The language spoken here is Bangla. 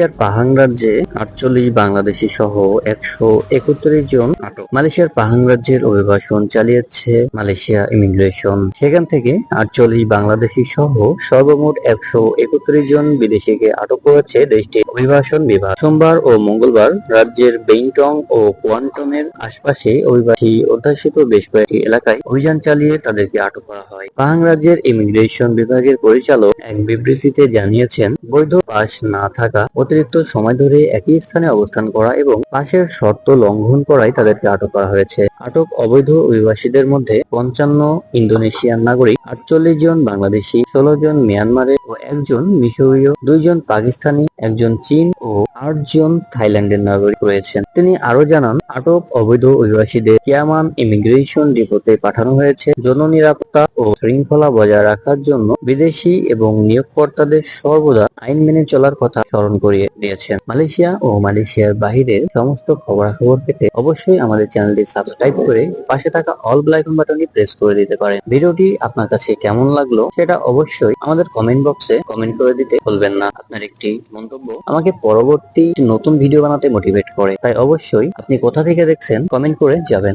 মালয়েশিয়ার পাহাং রাজ্যে আটচল্লিশ বাংলাদেশি সহ একশো একত্রিশ জন আটক মালয়েশিয়ার পাহাং রাজ্যের অভিবাসন চালিয়েছে মালয়েশিয়া ইমিগ্রেশন। সেখান থেকে আটচল্লিশ বাংলাদেশি সহ সর্বমোট একশো একত্রিশ জন বিদেশিকে আটক করেছে দেশটির অভিবাসন বিভাগ। সোমবার ও মঙ্গলবার রাজ্যের বেইংটং ও কোয়ান্টনের আশপাশে অভিবাসী অধ্যাসিত বেশ কয়েকটি এলাকায় অভিযান চালিয়ে তাদেরকে আটক করা হয়। পাহাং রাজ্যের ইমিগ্রেশন বিভাগের পরিচালক এক বিবৃতিতে জানিয়েছেন, বৈধ পাস না থাকা অতিরিক্ত সময় ধরে একই স্থানে অবস্থান করা এবং পাশের শর্ত লঙ্ঘন করায় তাদেরকে আটক করা হয়েছে। আটক অবৈধ অভিবাসীদের মধ্যে পঞ্চান্ন ইন্দোনেশিয়ান নাগরিক, আটচল্লিশ জন বাংলাদেশি, ষোলো জন মিয়ানমারের ও একজন মিশরীয়, দুইজন পাকিস্তানি, একজন চীন ও আটজন থাইল্যান্ডের নাগরিক রয়েছেন। তিনি আরও জানান, আটক অবৈধ অভিবাসীদের কিয়ামান ইমিগ্রেশন ডিপোতে পাঠানো হয়েছে। জন নিরাপত্তা ও শৃঙ্খলা বজায় রাখার জন্য বিদেশি এবং নিয়োগকর্তাদের সর্বদা আইন মেনে চলার কথা স্মরণ করিয়ে দিয়েছেন। মালয়েশিয়া ও মালয়েশিয়ার বাহিরের সমস্ত খবরাখবর পেতে অবশ্যই আমাদের চ্যানেলটি সাবস্ক্রাইব করে পাশে থাকা অল ব্লাইকন বাটনটি প্রেস করে দিতে পারেন। ভিডিওটি আপনার কাছে কেমন লাগল সেটা অবশ্যই আমাদের কমেন্ট বক্সে কমেন্ট করে দিতে ভুলবেন না। আপনার একটি মন্তব্য আমাকে পরবর্তী নতুন ভিডিও বানাতে মোটিভেট করে। তাই অবশ্যই আপনি কোথা থেকে দেখছেন কমেন্ট করে যাবেন